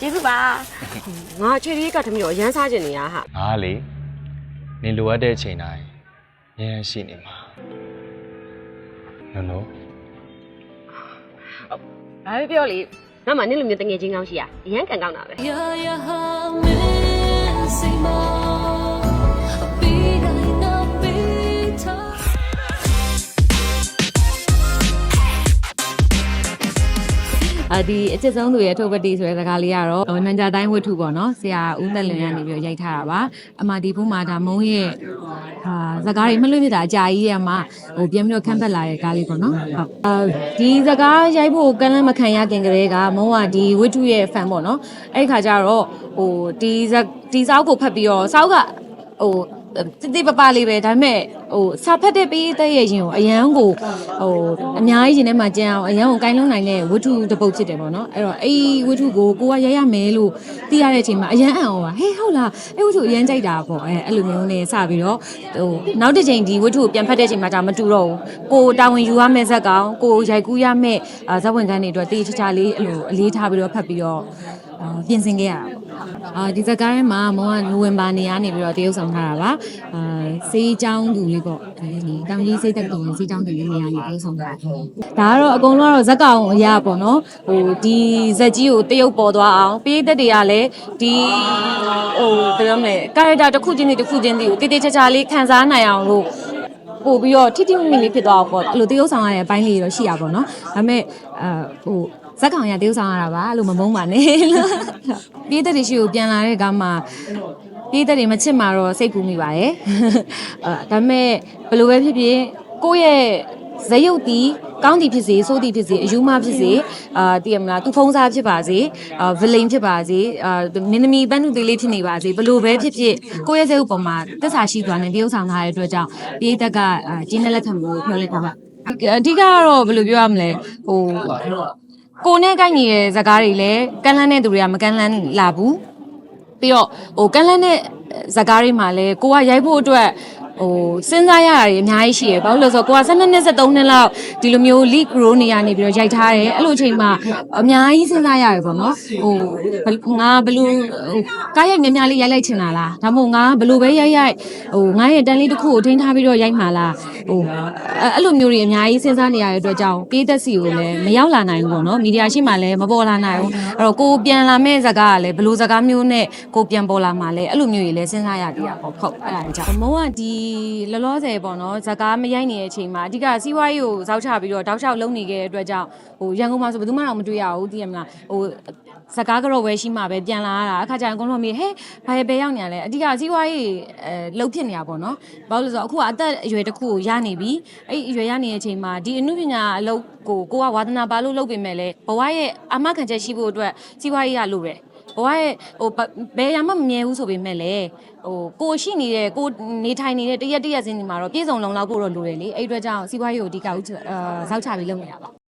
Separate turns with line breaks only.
ကျေးဇူးပါငါချွေလေးကတမီးတော့အရန်စားကျင်နေရဟာ
ငါလေနင်လိုအပ်တဲ့အချိန်တိုင်းအများကြီးရှိနေမှာနော်နော်
ဘာပဲပြောလေငါမှနင့်လိုမျိုးတငယ်ချင်းကောင်းရှိရအရန်ကန်ကောင်းတာပဲ
Yeah, yeah, I'm missing more.
ဒီအချစ်ဆုံးသူရဲ့ထုတ်ပတိဆိုတဲ့စကားလေးကတော့ဟိုနန်ကြတိုင်းဝတ္ထုပေါ့နော်ဆရာဦးသက်လွင်ကနေပြီးတော့ရိုက်ထားတာပါအမဒီဘုမှာဒါမုံရဲ့အာစကားတွေမလွတ်ပြတာအကြာကြီးရဲ့အမဟိုပြန်ပြီးတော့ခန့်ဖက်လာတဲ့ကားလေးပေါ့နော်ဟုတ်အာဒီစကားရိုက်ဖို့ကမ်းလမ်းမခံရခင်ကလေးကမုံကဒီဝတ္ထုရဲ့ fan ပေါ့နော်အဲ့ဒီခါကျတော့ဟိုဒီဇက်ဒီစောက်ကိုဖတ်ပြီးတော့စောက်ကဟို တိတိပပလေးပဲဒါပေမဲ့ဟိုစာဖတ်တဲ့ပေးတဲ့ရဲ့ရင်ကိုအရန်ကိုဟိုအများကြီးရင်ထဲမှာကြံအောင်အရန်ကိုကိုင်းလုံးနိုင်တဲ့ဝတ္ထုတစ်ပုဒ်ဖြစ်တယ်ပေါ့နော်အဲ့တော့အဲ့ဒီဝတ္ထုကိုကိုကရရမယ်လို့သိရတဲ့အချိန်မှာအရန်အံ့ဩပါဟေးဟုတ်လားအဲ့ဝတ္ထုအရန်ကြိုက်တာပေါ့အဲအဲ့လိုမျိုးနဲ့စပြီးတော့ဟိုနောက်တစ်ချိန်ဒီဝတ္ထုကိုပြန်ဖတ်တဲ့အချိန်မှာဒါမတူတော့ဘူးကိုတာဝန်ယူရမယ့်ဇက်ကောင်ကိုရိုက်ကူးရမယ့်အာဇက်ဝင်ခန်းတွေအတွက်တေးချာချာလေးအဲ့လိုအလေးထားပြီးတော့ဖတ်ပြီးတော့အာပြင်ဆင်ခဲ့ရတာပေါ့ အာဒီဇက်ကားထဲမှာမောင်ကနိုဝင်ဘာနေရနေပြီးတော့တရုပ်ဆောင်ထားတာပါအာစေးချောင်းသူလေးပေါ့ဒီတောင်ကြီးစိတ်သက်ကောင်စေးချောင်းသူလေးနေရာနေတရုပ်ဆောင်ထားတာဒါကတော့အကုန်လုံးကတော့ဇက်ကောင်အရာပေါ့နော်ဟိုဒီဇက်ကြီးကိုတရုပ်ပေါ်သွားအောင်ပေးသက်တွေကလည်းဒီဟိုဘယ်လိုမလဲကာရက်တာတစ်ခုချင်းစီတစ်ခုချင်းစီကိုတေးတေးချာချာလေးခန်းစားနိုင်အောင်လို့ပို့ပြီးတော့ထိထိမိမိလေးဖြစ်သွားအောင်ပေါ့အဲ့လိုတရုပ်ဆောင်ရတဲ့အပိုင်းလေးတော့ရှိရပါတော့။ဒါပေမဲ့အဲဟို ဇက်ကောင်ရတရုပ်ဆောင်ရတာပါအဲ့လိုမမုန်းပါနဲ့လို့ပြေးသက်တွေရှိကိုပြန်လာတဲ့ကမှပြေးသက်တွေမချစ်မှာတော့စိတ်ကူးမိပါတယ်။အဲဒါပေမဲ့ဘယ်လိုပဲဖြစ်ဖြစ်ကိုယ့်ရဲ့ဇယုတ်တီကောင်းတီဖြစ်စေဆိုးတီဖြစ်စေအယူမဖြစ်စေအာတည်ရမလားသူဖုံးစားဖြစ်ပါစေအာဗလိန်ဖြစ်ပါစေအာမင်းသမီးပန်းသူသေးလေးဖြစ်နေပါစေဘယ်လိုပဲဖြစ်ဖြစ်ကိုယ့်ရဲ့ဇယုတ်ပေါ်မှာသစ္စာရှိသွားနေတရုပ်ဆောင်ထားတဲ့အတွက်ကြောင့်ပြေးသက်ကအာကျင်းတဲ့လက်ခံမှုကိုပြောလိုက်တာပါအဓိကကတော့ဘယ်လိုပြောရမလဲဟို ကိုနဲ့ကိုက်နေတဲ့ဇာကားတွေလည်းကန်းလန်းတဲ့သူတွေကမကန်းလန်းလာဘူးပြီးတော့ဟိုကန်းလန်းတဲ့ဇာကားတွေမှာလည်းကိုကရိုက်ဖို့အတွက်ဟို စဉ်းစားရတာတွေအများကြီးရှိရယ်ဘာလို့လဲဆိုတော့ကိုက12နှစ်13နှစ်လောက်ဒီလိုမျိုး league grow နေရနေပြီးတော့ရိုက်ထားတယ်အဲ့လိုအချိန်မှာအများကြီးစဉ်းစားရတယ်ပေါ့နော်ဟိုဘယ်ငါဘယ်လိုဟိုကားရိုက်များများလေးရိုက်လိုက်ချင်တာလားဒါမှမဟုတ်ငါဘယ်လိုပဲရိုက်ရိုက်ဟိုငါရဲ့တန်လေးတစ်ခုကိုထိန်းထားပြီးတော့ရိုက်မှာလားဟိုအဲ့အဲ့လိုမျိုးတွေအများကြီးစဉ်းစားနေရတဲ့အတွက်ကြောင့်ပြေးသက်စီကိုလည်းမရောက်လာနိုင်ဘူးပေါ့နော်မီဒီယာရှိမှလည်းမပေါ်လာနိုင်ဘူးအဲ့တော့ကိုပြန်လာမဲ့ဇာကားကလည်းဘယ်လိုဇာကားမျိုးနဲ့ကိုပြန်ပေါ်လာမှာလဲအဲ့လိုမျိုးတွေလည်းစဉ်းစားရသေးတာပေါ့ဟုတ်အဲ့ဒါကြောင့်မုံကဒီလောလောဆယ်ပေါ့နော်ဇာကားမရိုက်နေတဲ့အချိန်မှာအဓိကစီးပွားရေးကိုဇောက်ချပြီးတော့တောက်လျှောက်လုပ်နေခဲ့တဲ့အတွက်ကြောင့်ဟိုရန်ကုန်မှာဆိုဘယ်သူမှတော့မတွေ့ရဘူးသိရမလားဟိုဇကားကြော့ဝဲရှိမှပဲပြန်လာရတာအခါကျရင်အကုန်လုံးမေးဟဲ့ဘာပဲရောက်နေရလဲအဓိကစီးပွားရေးအဲလှုပ်ဖြစ်နေတာပေါ့နော်ဘာလို့လဲဆိုတော့အခုကအသက်အရွယ်တစ်ခုကိုရနေပြီအဲ့ဒီအရွယ်ရနေတဲ့အချိန်မှာဒီအမှုပညာအလုပ်ကိုကိုကဝါသနာပါလို့လုပ်ပေမဲ့လည်းဘဝရဲ့အမခံချက်ရှိဖို့အတွက်စီးပွားရေးကလိုတယ် ဘဝရဲ့ဟိုဘဘယ်ရမှမမြဲဘူးဆိုပေမဲ့လည်းဟိုကိုရှိနေတဲ့ကိုနေထိုင်နေတဲ့တရက်တရက်စင်းဒီမှာတော့ပြည့်စုံလုံလောက်ဖို့တော့လိုတယ်လေအဲ့ဒီအတွက်ကြောင့်စီးပွားရေးကိုအဓိကဥအာဇောက်ချပြီးလုပ်နေတာပါ